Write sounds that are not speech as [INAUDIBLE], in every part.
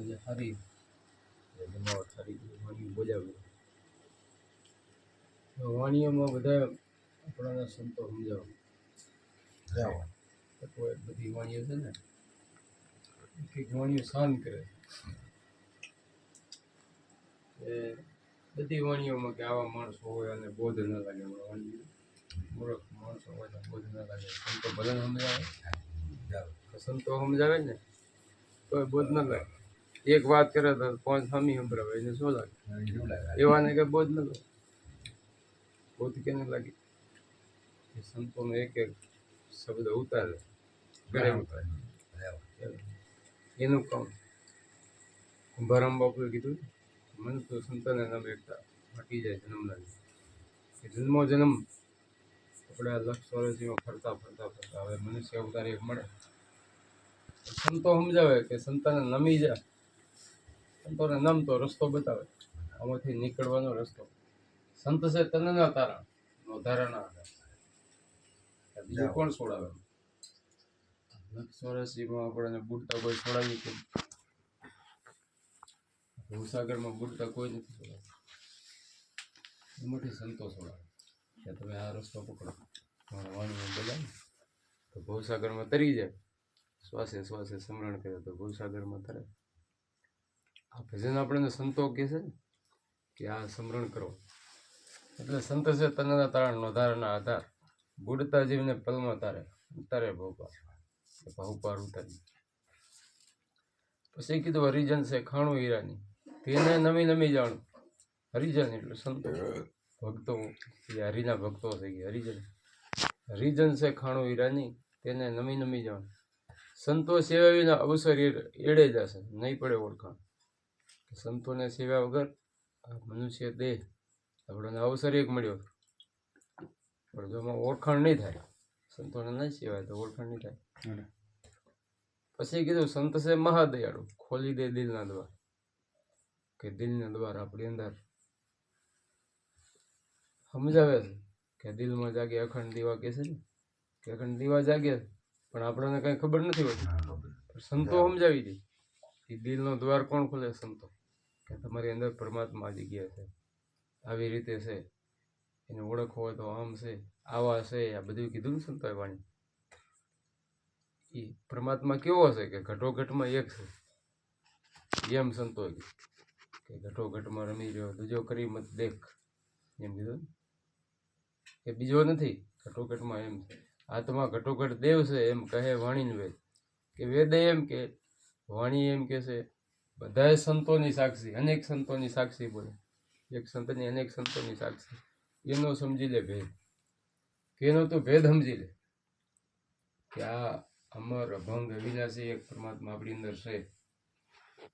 આજે જમાવટ સારી વાણીઓ બોલાવી. વાણીઓમાં બધા આપણાના સંતો સમજાવે. તો બધી વાણીઓ છે ને એક વાણીઓ શાંત કરે. એ બધી વાણીઓમાં કે આવા માણસો હોય અને બોધ ન લાગે વાણીઓ. મૂર્ખ માણસો હોય બોધ ન લાગે. સંતો ભલે સમજાવે. સંતો સમજાવે ને તો બોધ ન લાગે. એક વાત કરે તો પાંચ સામી સંભળાવે એને શું લાગે? એવાને કે બોધ ન લાગે. બોધ કેને લાગે? સંતોનો એક એક શબ્દ ઉતારે. ઘરે ઉતારે. એનું કામ? કુંભારામ બાપુએ કીધું મન તો સંતાને નામ એકતા. હટી જાય જન્મના એ જન્મો જન્મ. આપણે આ લક્ષ વર્ષીમાં ફરતા ફરતા ફરતા હવે મનુષ્ય અવતાર એક મળે. સંતો સમજાવે કે સંતાને નમી જાય. સંતોને નમતો રસ્તો બતાવે. આમાંથી નીકળવાનો રસ્તો. સંત છે તનના તારણ નો ધારણા આધાર. બીજું કોણ છોડાવે? લક્ષ આપણે આપણને બુડતા કોઈ છોડાવી કે ભૂસાગરમાં બુડતા કોઈ નથી છોડાવતા. એમાંથી સંતો છોડાવે. કે તમે આ રસ્તો પકડો. વાણીમાં બોલાવે. તો ભૂસાગરમાં તરી જાય. શ્વાસે શ્વાસે સ્મરણ કરે તો ભૂસાગરમાં તરે. આ ભજન આપણને સંતો કહે છે કે આ સ્મરણ કરો. એટલે સંત છે તનના તારણ, નોધારાના આધાર. બુડતા જીવને પલમાં તારે, ઉતારે કે ભાવપાર ઉતારી. પછી કીધું, હરિજન છે ખાણું હીરાની. તેને નમી નમી જાણું. હરિજન એટલે સંતો. ભક્તો હરિના ભક્તો થઈ ગયા. હરિજન. હરિજન છે ખાણું હીરાની. તેને નમી નમી જાણ. સંતો સેવાવીના અવસર એડે જશે નહીં પડે ઓળખાણ. સંતોને સેવા વગર આ મનુષ્ય દેહ આપણને અવસર એક મળ્યો. પણ જો એમાં ઓળખાણ નહીં થાય સંતોને નહીં સેવાય તો ઓળખાણ નહીં થાય. પછી કીધું સંત છે મહાદયાળુ ખોલી દે દિલના દ્વાર. કે દિલના દ્વાર આપણી અંદર. સમજાવે છે કે દિલમાં જાગે અખંડ દીવા કે છે ને? કે અખંડ દીવા જાગે પણ આપણને કઈ ખબર નથી હોતી. સંતો સમજાવી દે. એ દિલનો દ્વાર કોણ ખોલે? સંતો. કે તમારી અંદર પરમાત્મા જગ્યા છે. આવી રીતે છે. એને ઓળખ હોય તો આમ છે, આવા છે, આ બધું કીધું ને સંતોય વાણી. એ પરમાત્મા કેવો છે કે ઘટોઘટમાં એક છે. એમ સંતોય કે ઘટોઘટમાં રમી રહ્યો દૂજો કરી મત દેખ. એમ કીધું કે બીજો નથી, ઘટોઘટમાં એમ છે. આત્મા ઘટોઘટ દેવ છે એમ કહે વાણીને વેદ કે વેદે એમ કે, વાણી એમ કે છે બધાય સંતોની સાક્ષી, અનેક સંતોની સાક્ષી બોલે. એક સંતની અનેક સંતોની સાક્ષી. એનો સમજી લે ભેદ? કેનો તો ભેદ સમજી લે. કે આ અમર, અભંગ, અવિનાશી એક પરમાત્મા આપણી અંદર છે.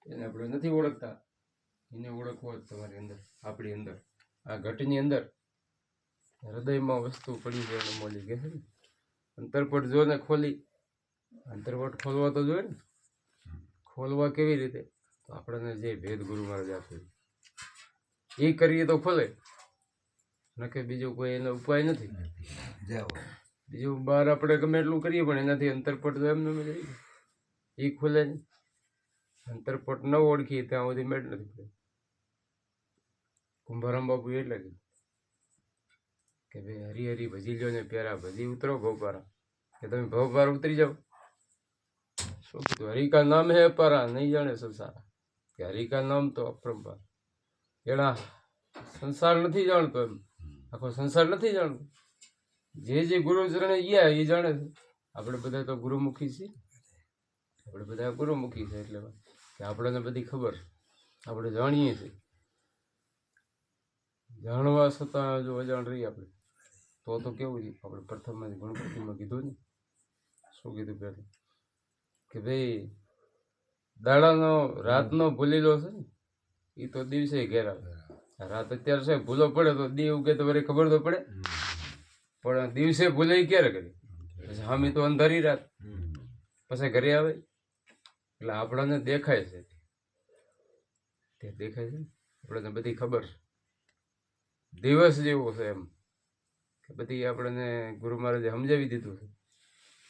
એને આપણે નથી ઓળખતા. એને ઓળખવો જ તમારી અંદર, આપણી અંદર. આ ઘટની અંદર હૃદયમાં વસ્તુ પડી છે એને મોલી કે છે ને. અંતરપટ જો ને ખોલી, અંતરપટ ખોલવા તો જોઈએ ને. ખોલવા કેવી રીતે? તો આપણને જે ભેદ ગુરુ મહારાજ આપ્યો એ કરીએ તો ખોલે. નકે બીજો કોઈ એનો ઉપાય નથી. બીજું બહાર આપણે ગમે એટલું કરીએ પણ એનાથી અંતરપટ તો એમને મેળ. એ ખુલે નહીં અંતરપટ ન ઓળખીએ ત્યાં સુધી મેળ નથી પડે. કુંભારામ બાપુ એટલે કીધું કે ભાઈ હરી હરી ભજી લ્યો ને પ્યારા ભજી ઉતરો ભવપારા કે તમે ભવપાર ઉતરી જાઓ. શું કીધું? હરિકા નામ હે પારા નહીં જાણે સંસાર કે હરિકા નામ તો અપરંપાર. એના સંસાર નથી જાણતો એમ. આખો સંસાર નથી જાણતો. જે જે ગુરુ ચરણે ગયા એ જાણે છે. આપણે બધા તો ગુરુમુખી છીએ. આપણે બધા ગુરુમુખી છે એટલે કે આપણને બધી ખબર. આપણે જાણીએ છીએ. જાણવા છતાં જો અજાણ રહીએ આપણે, તો તો કેવું છે? આપણે પ્રથમમાં ગણપતિમાં કીધું ને. શું કીધું પહેલું? કે ભાઈ દાડાનો રાતનો ભૂલેલો છે ને એ તો દિવસે ઘેર આવે. રાત અત્યારે છે ભૂલો પડે તો દી ઉગે તો વળી ખબર તો પડે. પણ દિવસે ભૂલે ક્યારે કરી? પછી હામી તો અંધારી રાત. પછી ઘરે આવે. એટલે આપણને દેખાય છે. તે દેખાય છે આપણને બધી ખબર છે. દિવસ જેવો છે એમ. કે બધી આપણને ગુરુ મહારાજે સમજાવી દીધું છે.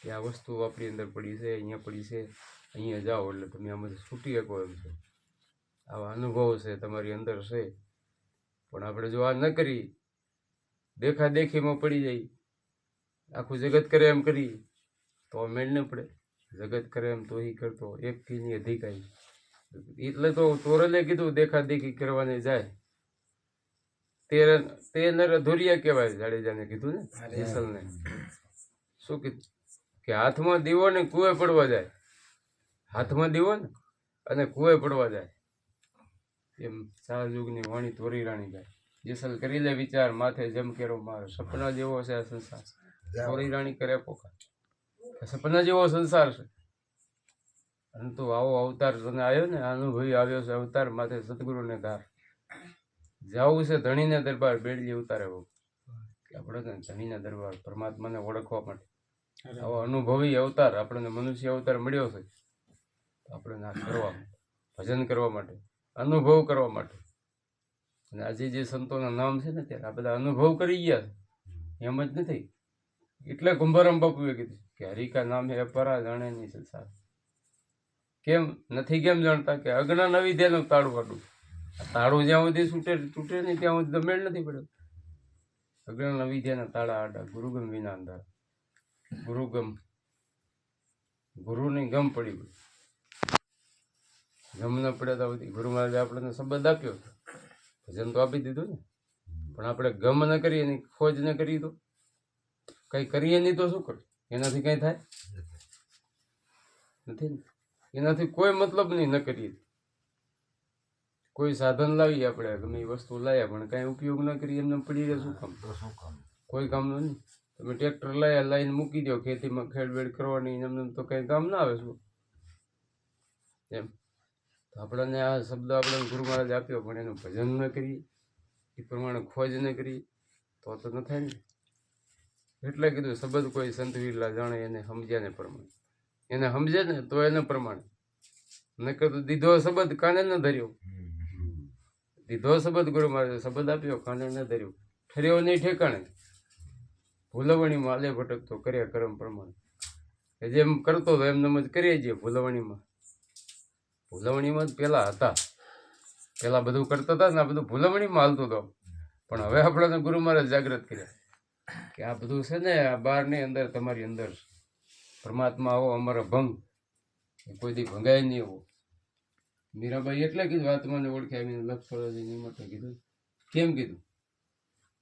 કે આ વસ્તુ આપણી અંદર પડી છે અહીંયા પડી છે. અહીંયા જાઓ એટલે તમે આમાંથી છૂટી શકો એમ છો. આવા અનુભવ છે તમારી અંદર છે. પણ આપણે જો આ ન કરી દેખા દેખીમાં પડી જાય, આખું જગત કરે એમ કરી, તો મેળ ન પડે. જગત કરે એમ તો એ કરતો, એક કીની અધિકારી એટલે તો તોરલે કીધું દેખા દેખી કરવાની જાય. તે તે નર અધુરિયા કહેવાય, જાડેજાને કીધું ને, જેસલને. શું કીધું? કે હાથમાં દીવો ને કુએ પડવા જાય. હાથમાં દીવો ને અને કુએ પડવા જાય. એમ સાહજુગની વાણી તોરી રાણી ગાય જેસલ કરી લે વિચાર માથે જમકેરો મારો. સપના જેવો છે આ સંસાર. તોરી રાણી કરે પોખા સપના જેવો સંસાર છે. પરંતુ આવો અવતાર તને આવ્યો ને અનુભવી આવ્યો છે અવતાર માથે સદગુરુને ધાર. જવું છે ધણીને દરબાર બેડલી ઉતારે બહુ. આપણે ધણીના દરબાર પરમાત્માને ઓળખવા માટે. આવો અનુભવી અવતાર આપણને મનુષ્ય અવતાર મળ્યો છે. આપણે ના કરવા ભજન કરવા માટે, અનુભવ કરવા માટે. અને આજે જે સંતોના નામ છે ને ત્યારે આ બધા અનુભવ કરી ગયા એમ જ નથી. એટલે કુંભારામ બાપુએ કીધું કે હરિકા નામ હે અપરા જાણે નહીં સંસાર કેમ? નથી કેમ જાણતા કે અજ્ઞાન અવિદ્યાનું તાળું કાઢું તાળું જ્યાં સુધી છૂટે, તૂટે નહીં, ત્યાં સુધી દમેળ નથી પડ્યો. અજ્ઞાન અવિદ્યાના તાળા આડા, ગુરુગમ વિના અંધાર. ગુરુગમ, ગુરુની ગમ પડી ગઈ. ગમ ન હતા તો બધી ગુરુ મહારાજે આપણને સંબંધ આપ્યો ભજન તો આપી દીધું ને. પણ આપણે ગમ ન કરીએ ને ખોજ ન કરીએ તો કંઈ કરીએ નહીં તો શું કર એનાથી કંઈ થાય? નથી ને? એનાથી કોઈ મતલબ નહીં ન કરીએ. કોઈ સાધન લાવીએ આપણે ગમે એ વસ્તુ લાવ્યા પણ કાંઈ ઉપયોગ ન કરીએ એમને પડી રહે શું કામ? શું કામ? કોઈ કામનું નહીં તમે ટ્રેક્ટર લાયા લાઈન મૂકી દો ખેતીમાં ખેડબેડ કરવાની એમને તો કંઈ કામ ના આવે શું? એમ. આપણને આ શબ્દ આપણને ગુરુ મહારાજ આપ્યો, પણ એનું ભજન ન કરીએ એ પ્રમાણે ખોજ ન કરીએ તો તો ન થાય ને. એટલે કીધું, શબ્દ કોઈ સંત વીરલા જાણે, એને સમજ્યા ને પ્રમાણે. એને સમજે ને, તો એને પ્રમાણે. નકર તો દીધો શબ્દ કાને ન ધર્યો? દીધો શબ્દ ગુરુ મહારાજ શબ્દ આપ્યો, કાને ન ધર્યો? ઠર્યો નહીં ઠેકાણે. ભૂલવણીમાં આલે ભટકતો કર્યા કરમ પ્રમાણે. જેમ કરતો હતો એમ જ કરીએ છીએ ભૂલવણીમાં. ભૂલવણીમાં પહેલાં હતા. પહેલાં બધું કરતા હતા ને આ બધું ભૂલવણીમાં હાલતું હતું. પણ હવે આપણને ગુરુ મહારાજ જાગૃત કર્યા કે આ બધું છે ને, આ બહારની અંદર, તમારી અંદર પરમાત્મા આવો, અમારો ભંગ. એ કોઈ દી ભંગાય નહીં એવો. મીરાબાઈ એટલે કીધું આત્માને ઓળખે. આવીને લક્ષોળાજી નિમતે કીધું, કેમ કીધું?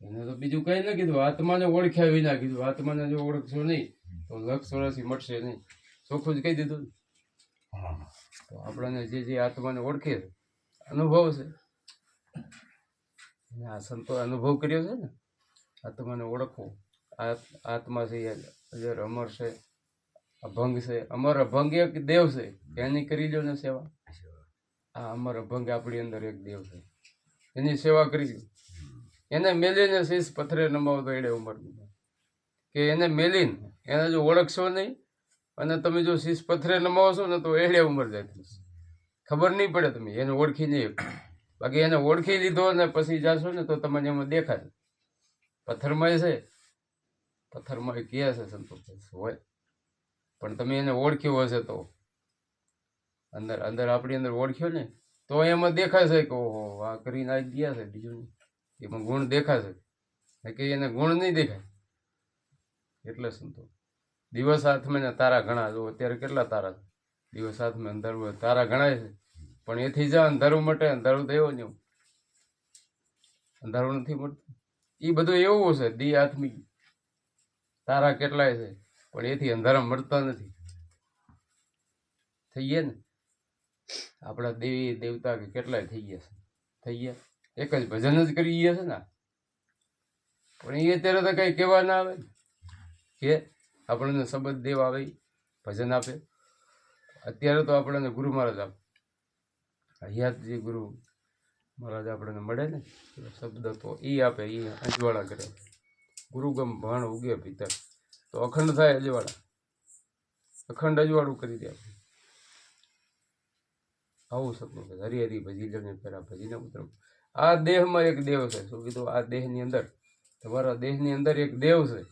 એને તો બીજું કઈ ન કીધું આત્માને ઓળખ્યા વિના, કીધું આત્માને જો ઓળખશો નહીં. તો લક્ષ વર્ષથી મળશે નહીં. ચોખ્ખું જ કહી દીધું. તો આપણને જે જે આત્માને ઓળખે અનુભવ છે. અને આ સંતો અનુભવ કર્યો છે ને, આત્માને ઓળખવો આત્મા છે અજર અમર છે, અભંગ છે. અમર અભંગ એક દેવ છે, એની કરી લો ને સેવા. આ અમર અભંગ આપણી અંદર એક દેવ છે. એની સેવા કરી એને મેલીને શીશ પથ્થરે નમાવતો એડે ઉંમર કે એને મેલીને, એને જો ઓળખશો નહીં અને તમે જો શીશ પથ્થરે નમાવશો ને તો એડે ઉંમર જાય. ખબર નહીં પડે તમે, એને ઓળખી નહીં બાકી એને ઓળખી લીધો ને પછી જાશો ને તો તમને એમાં દેખાશે. પથ્થરમાં છે. પથ્થરમાં કહે છે સંતોષ હોય. પણ તમે એને ઓળખ્યો હશે તો. અંદર અંદર આપણી અંદર ઓળખ્યો ને, તો એમાં દેખાશે કે ઓહો, આ કરીને આવી ગયા છે બીજું એમાં ગુણ દેખાશે. કે એને ગુણ નહીં દેખાય. એટલે સંતો. દિવસ હાથમાં ને તારા ઘણા. જો અત્યારે કેટલા તારા દિવસ હાથમાં અંધારું તારા ઘણા છે. પણ એથી જા, અંધારું મટે, અંધારું થયો એવું અંધારું નથી મળતું એ બધું એવું છે, દી આત્મી તારા કેટલાય છે, પણ એથી અંધારા મળતા નથી. થઈ ગયા ને? આપણા દેવી દેવતા કે કેટલાય થઈ ગયા છે. થઈ ગયા. એક જ ભજન જ કરી ગયા છે ને પણ એ અત્યારે તો કઈ કહેવા ના આવે. કે આપણને સંબંધ દેવ આવે, ભજન આપે. અત્યારે તો આપણને ગુરુ મહારાજ આપે. હયાત ગુરુ મહારાજ આપણને મળે ને શબ્દ તો એ આપે એ અજવાળા કરે. ગુરુગમ ભાણ ઉગે ભીતર. તો અખંડ થાય અજવાળા. અખંડ અજવાળું કરી દે આપણે. આવું સપનું છે. હરી હરી ભજી લે પહેરા ભજીને ઉતરવું આ દેહમાં એક દેવ છે. શું કીધું? આ દેહની અંદર. તમારા દેહની અંદર એક દેવ છે.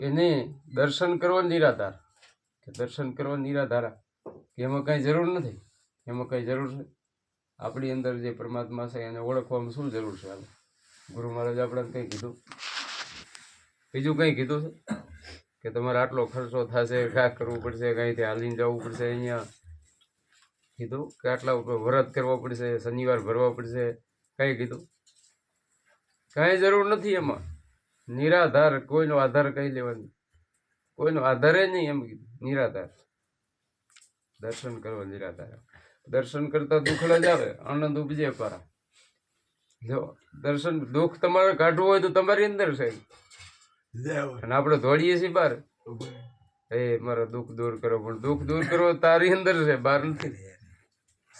એને દર્શન કરવો નિરાધાર. કે દર્શન કરવો નિરાધારા કે એમાં કાંઈ જરૂર નથી. એમાં કાંઈ જરૂર છે? આપણી અંદર જે પરમાત્મા છે, એને ઓળખવામાં શું જરૂર છે? આપણે ગુરુ મહારાજ આપણને કંઈ કીધું? બીજું કંઈ કીધું છે? કે તમારે આટલો ખર્ચો થશે ઘા કરવું પડશે કંઈથી હાલીને જવું પડશે અહીંયા? કીધું કે આટલા વ્રત કરવો પડશે, શનિવાર ભરવા પડશે. કાંઈ કીધું? કાંઈ જરૂર નથી એમાં. નિરાધાર કોઈનો આધાર કઈ લેવાનો? કોઈનો આધારે નહીં એમ કીધું. નિરાધાર. દર્શન કરવા નિરાધાર. દર્શન કરતા દુઃખ જ આવે આનંદ ઉપજે પારા. જો દર્શન દુઃખ તમારે કાઢવું હોય તો તમારી અંદર છે. અને આપણે દોડીએ છીએ બહાર એ મારા દુઃખ દૂર કરો પણ દુઃખ દૂર કરો તારી અંદર છે બહાર નથી.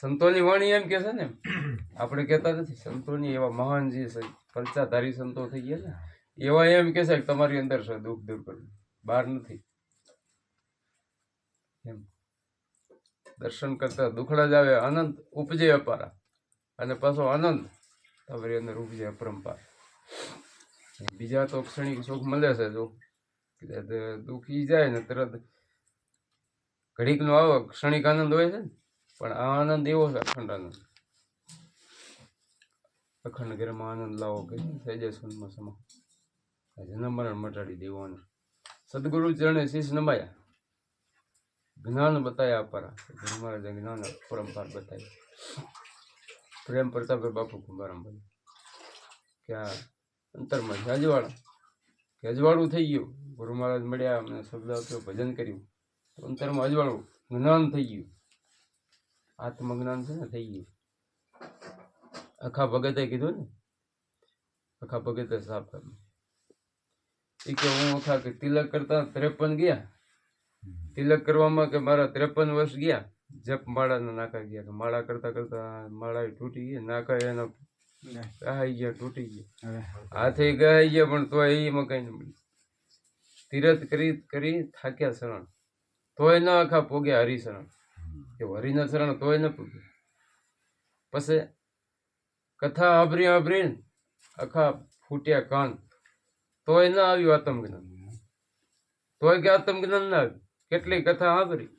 સંતોની વાણી એમ કે છે ને [CLEARS THROAT] આપણે કહેતા નથી સંતોની એવા મહાન જે છે પરચાધારી સંતો થઈ ગયા ને એવા એમ કે છે તમારી અંદર છે દુઃખ દૂર કરવું. બહાર નથી. એમ. દર્શન કરતા દુખડા જ આવે. આનંદ ઉપજે અપારા. અને પાછો આનંદ તમારી અંદર ઉપજે અપરંપાર. બીજા તો ક્ષણિક સુખ મળે છે જો. દુઃખી જાય ને તરત ઘડીકનો આવો, ક્ષણિક આનંદ હોય છે ને. પણ આ આનંદ એવો છે અખંડ આનંદ. અખંડ ઘરમાં આનંદ લાવો કે જાય સુનમાં સમા જન્મ મરણ મટાડી દેવાનું. સદગુરુ ચરણે શીશ નમાયા. જ્ઞાન બતાયા અપારા ગુરુ મહારાજે જ્ઞાન પરંપરા બતાવી. પ્રેમ પ્રતાપે બાપુ કુંભારામ બોલે કે આ અંતરમાં જાજવાળા કે અજવાળું થઈ ગયું. ગુરુ મહારાજ મળ્યા, અમને શબ્દ આપ્યો ભજન કર્યું. અંતરમાં અજવાળું જ્ઞાન થઈ ગયું. આત્મજ્ઞાન છે ને, થઈ ગયું. આખા ભગતે કીધું ને? આખા ભગતે સાફ કર્યું એ કે હું આખા કે તિલક કરતા ત્રેપન ગયા. તિલક કરવામાં કે મારા ત્રેપન વર્ષ ગયા જપ માળાના નાકા ગયા. કે માળા કરતા કરતા માળા તૂટી ગઈ નાકા એના ગહાઈ ગયા તૂટી ગયા. હાથે ગહાઈ ગયા પણ તોય એમાં કઈ ન તીરથ કરી કરી થાક્યા શરણ. તોય ન આખા પોગ્યા હરિશરણ. કે હરિના શરણ તોય ન પોગ્યા. પછી કથા આભરી આભરી આખા ફૂટ્યા કાન તોય ના આવ્યું આત્મજ્ઞાન તોય કે આત્મજ્ઞાન ના આવ્યું. કેટલી કથા સાંભળી?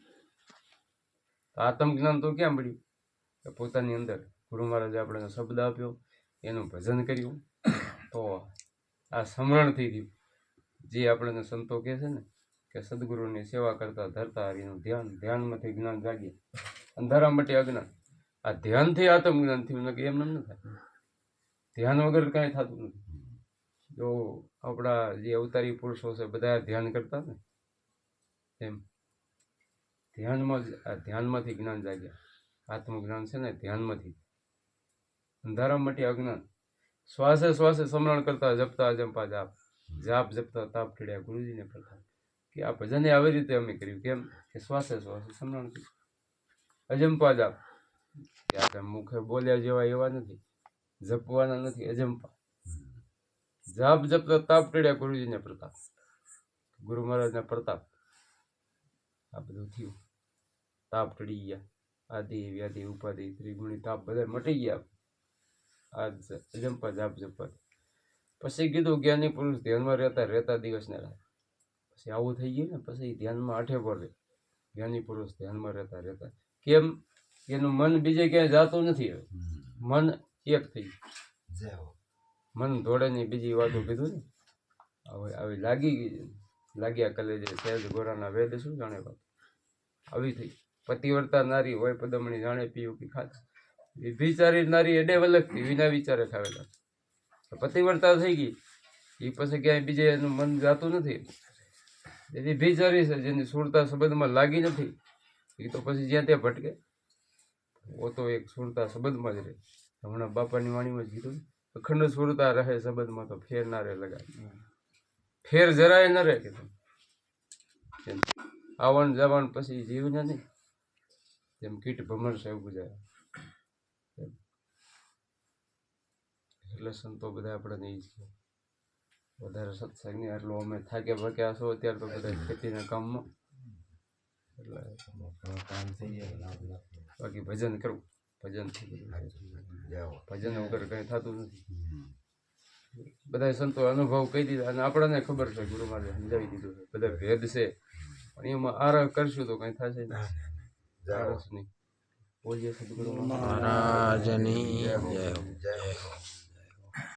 આત્મજ્ઞાન તો ક્યાં મળ્યું? પોતાની અંદર ગુરુ મહારાજે આપણને શબ્દ આપ્યો, એનું ભજન કર્યું. તો આ સમરણથી થયું. જે આપણને સંતો કહે છે ને, કે સદગુરુની સેવા કરતા ધરતા હરિનું ધ્યાન, ધ્યાનમાંથી જ્ઞાન જાગે અંધારા માટે અજ્ઞાન. આ ધ્યાનથી આત્મજ્ઞાન થયું એમ ન થાય. ધ્યાન વગર કાંઈ થતું નથી. જો આપણા જે અવતારી પુરુષો છે, બધા ધ્યાન કરતા ને એમ. ધ્યાનમાં જ, આ ધ્યાનમાંથી જ્ઞાન જાગ્યા. આત્મજ્ઞાન છે ને, ધ્યાનમાંથી. અંધારા માટે અજ્ઞાન. શ્વાસે શ્વાસે સમરણ કરતા જપતા અજંપા જાપ જાપ, જપતા, તાપ ચડ્યા. ગુરુજીને પ્રથા કે આ ભજને આવી રીતે અમે કર્યું. કેમ? કે શ્વાસે શ્વાસે સમરણ કર્યું. અજંપા જાપ આપણે મુખે બોલ્યા જેવા એવા નથી. જપવાના નથી. અજંપા જાપ જપતા તાપ ચડ્યા ગુરુજીને પ્રતાપ. ગુરુ મહારાજના પ્રતાપ. આ બધું થયું. તાપ ટળી ગયા. આદિ વ્યાધિ ઉપાધિ ત્રિગુણી તાપ બધા મટી ગયા. આ જંપા જાપ જપા. પછી કીધું જ્ઞાની પુરુષ ધ્યાનમાં રહેતા રહેતા દિવસને રાત. પછી આવું થઈ ગયું ને પછી ધ્યાનમાં આઠે પડે. જ્ઞાની પુરુષ ધ્યાનમાં રહેતા રહેતા. કેમ? એનું મન બીજે ક્યાંય જાતું નથી હવે. મન એક થઈ ગયું. મન ધોળેની બીજી વાતો કીધું ને? હવે આવી લાગી ગઈ લાગ્યા કલે જે સહેજ ગોરાના વેદ શું જાણે વાત આવી થઈ. પતિવર્તા નારી હોય પદમણી જાણે પીયું કે ખાત વિભિચારી નારી એડે વલખતી, વિના વિચારે ખાવેલા. પતિવર્તા થઈ ગઈ. એ પછી ક્યાંય બીજે એનું મન જાતું નથી. એ વિભિચારી છે જેની સુરતા સંબંધમાં લાગી નથી. એ તો પછી જ્યાં ત્યાં ભટકે. ઓ તો એક સુરતા સંબંધમાં જ રહે. હમણાં બાપાની વાણીમાં જ કીધું અખંડ સુરતા રહે સંબંધમાં તો ફેર ના રહે લગા ફેર જરાય ન રહે કીધું. આવણ જવાણ પછી જીવને નહીં. જેમ કીટ ભમરશે એવું જાય. એટલે સંતો બધા આપણે નહીં છે વધારે સત્સંગ નહીં એટલું અમે થાકે ભક્યા છો અત્યારે તો બધા ખેતીના કામમાં. એટલે કામ થઈ જાય બાકી ભજન કરવું. ભજન થઈ છે. હો ભજન વગર કંઈ થતું નથી. બધા સંતો અનુભવ કહી દીધા અને આપણને ખબર છે ગુરુ મારે સમજાવી દીધું છે. બધા ભેદ છે. પણ એમાં આરા કરશું તો કઈ થશે નહીં. બોલીએ સદગુરુ મહારાજની જય હો. જય હો.